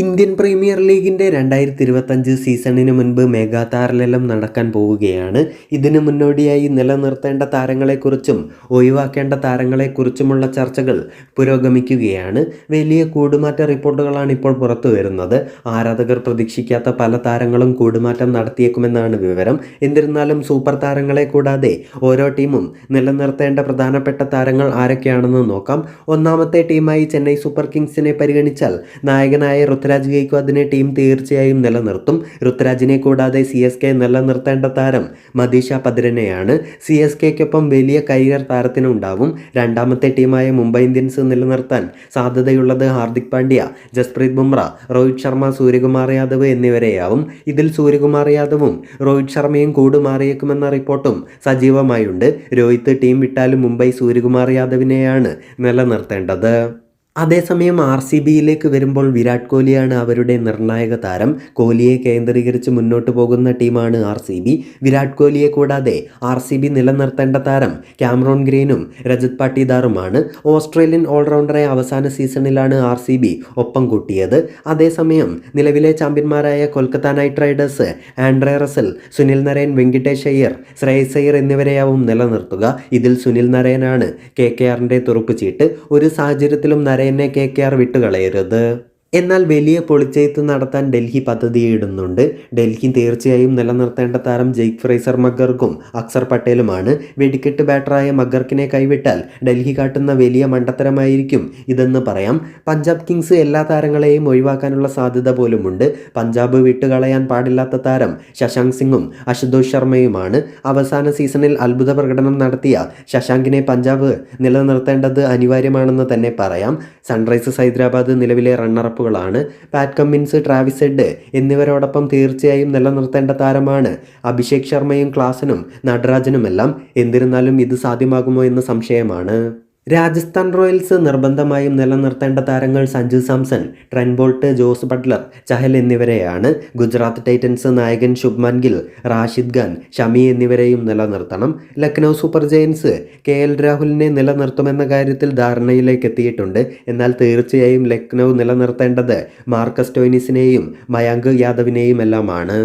Indian premier ലീഗിന്റെ രണ്ടായിരത്തി ഇരുപത്തഞ്ച് സീസണിന് മുൻപ് മെഗാ താരലേലം നടക്കാൻ പോവുകയാണ്. ഇതിനു മുന്നോടിയായി നിലനിർത്തേണ്ട താരങ്ങളെക്കുറിച്ചും ഒഴിവാക്കേണ്ട താരങ്ങളെക്കുറിച്ചുമുള്ള ചർച്ചകൾ പുരോഗമിക്കുകയാണ്. വലിയ കൂടുമാറ്റ റിപ്പോർട്ടുകളാണ് ഇപ്പോൾ പുറത്തു വരുന്നത്. ആരാധകർ പ്രതീക്ഷിക്കാത്ത പല താരങ്ങളും കൂടുമാറ്റം നടത്തിയേക്കുമെന്നാണ് വിവരം. എന്നിരുന്നാലും സൂപ്പർ താരങ്ങളെ കൂടാതെ ഓരോ ടീമും നിലനിർത്തേണ്ട പ്രധാനപ്പെട്ട താരങ്ങൾ ആരൊക്കെയാണെന്ന് നോക്കാം. ഒന്നാമത്തെ ടീമായി ചെന്നൈ സൂപ്പർ കിങ്സിനെ പരിഗണിച്ചാൽ നായകനായ ഋതുരാജ് ഗെയ്ക്വാദിനെ ടീം തീർച്ചയായും നിലനിർത്തും. ഋതുരാജിനെ കൂടാതെ സി എസ് കെ നിലനിർത്തേണ്ട താരം മദീഷ പദ്രനെയാണ് സി എസ് കെക്കൊപ്പം വലിയ കരിയർ താരത്തിനുണ്ടാവും. രണ്ടാമത്തെ ടീമായ മുംബൈ ഇന്ത്യൻസ് നിലനിർത്താൻ സാധ്യതയുള്ളത് ഹാർദിക് പാണ്ഡ്യ ജസ്പ്രീത് ബുംറ രോഹിത് ശർമ്മ സൂര്യകുമാർ യാദവ് എന്നിവരെയാവും. ഇതിൽ സൂര്യകുമാർ യാദവും രോഹിത് ശർമ്മയും കൂടുമാറിയേക്കുമെന്ന റിപ്പോർട്ടും സജീവമായുണ്ട്. രോഹിത് ടീം വിട്ടാലും മുംബൈ സൂര്യകുമാർ യാദവിനെയാണ് നിലനിർത്തേണ്ടത്. അതേസമയം ആർ സി ബിയിലേക്ക് വരുമ്പോൾ വിരാട് കോഹ്ലിയാണ് അവരുടെ നിർണായക താരം. കോഹ്ലിയെ കേന്ദ്രീകരിച്ച് മുന്നോട്ട് പോകുന്ന ടീമാണ് ആർ സി ബി. വിരാട് കോഹ്ലിയെ കൂടാതെ ആർ സി ബി നിലനിർത്തേണ്ട താരം ക്യാമറോൺ ഗ്രീനും രജത് പാട്ടീദാറുമാണ്. ഓസ്ട്രേലിയൻ ഓൾറൗണ്ടറെ അവസാന സീസണിലാണ് ആർ സി ബി ഒപ്പം കൂട്ടിയത്. അതേസമയം നിലവിലെ ചാമ്പ്യന്മാരായ Kolkata Knight Riders Andre Russell Sunil Narine Venkatesh Iyer Shreyas Iyer എന്നിവരെയാവും നിലനിർത്തുക. ഇതിൽ സുനിൽ നരയനാണ് കെ കെ ആറിന്റെ തുറപ്പ് ചീട്ട്. ഒരു സാഹചര്യത്തിലും നരേനെ കെ കെ ആർ വിട്ടുകളയരുത്. എന്നാൽ വലിയ പൊളിച്ചെയ്ത്ത് നടത്താൻ ഡൽഹി പദ്ധതിയിടുന്നുണ്ട്. ഡൽഹി തീർച്ചയായും നിലനിർത്തേണ്ട താരം ജെയ്ക് ഫ്രൈസർ മഗർക്കും അക്സർ പട്ടേലുമാണ്. വെടിക്കെട്ട് ബാറ്ററായ മഗർക്കിനെ കൈവിട്ടാൽ ഡൽഹി കാട്ടുന്ന വലിയ മണ്ടത്തരമായിരിക്കും ഇതെന്ന് പറയാം. പഞ്ചാബ് കിങ്സ് എല്ലാ താരങ്ങളെയും ഒഴിവാക്കാനുള്ള സാധ്യത പോലുമുണ്ട്. പഞ്ചാബ് വിട്ടുകളയാൻ പാടില്ലാത്ത താരം ശശാങ്ക് സിംഗും അശുതോഷ് ശർമ്മയുമാണ്. അവസാന സീസണിൽ അത്ഭുത പ്രകടനം നടത്തിയ ശശാങ്കിനെ പഞ്ചാബ് നിലനിർത്തേണ്ടത് അനിവാര്യമാണെന്ന് തന്നെ പറയാം. സൺറൈസേഴ്സ് ഹൈദരാബാദ് നിലവിലെ റണ്ണറപ്പുകളാണ് പാറ്റ് കമ്മിൻസ് ട്രാവിസ് എഡ് എന്നിവരോടൊപ്പം തീർച്ചയായും നിലനിർത്തേണ്ട താരമാണ്. അഭിഷേക് ശർമ്മയും ക്ലാസനും നടരാജനുമെല്ലാം. എന്നിരുന്നാലും ഇത് സാധ്യമാകുമോ എന്ന സംശയമാണ്. രാജസ്ഥാൻ റോയൽസ് നിർബന്ധമായും നിലനിർത്തേണ്ട താരങ്ങൾ Sanju Samson Trent Boult Jos Buttler Chahal എന്നിവരെയാണ് ഗുജറാത്ത് ടൈറ്റൻസ് നായകൻ ശുഭ്മാൻ ഗിൽ റാഷിദ് ഖാൻ ഷമി എന്നിവരെയും നിലനിർത്തണം. Lucknow super giants K L രാഹുലിനെ നിലനിർത്തുമെന്ന കാര്യത്തിൽ ധാരണയിലേക്ക് എത്തിയിട്ടുണ്ട്. എന്നാൽ തീർച്ചയായും ലക്നൗ നിലനിർത്തേണ്ടത് മാർക്കസ് ടോയിനിസിനെയും മയാങ്ക് യാദവിനെയും എല്ലാമാണ്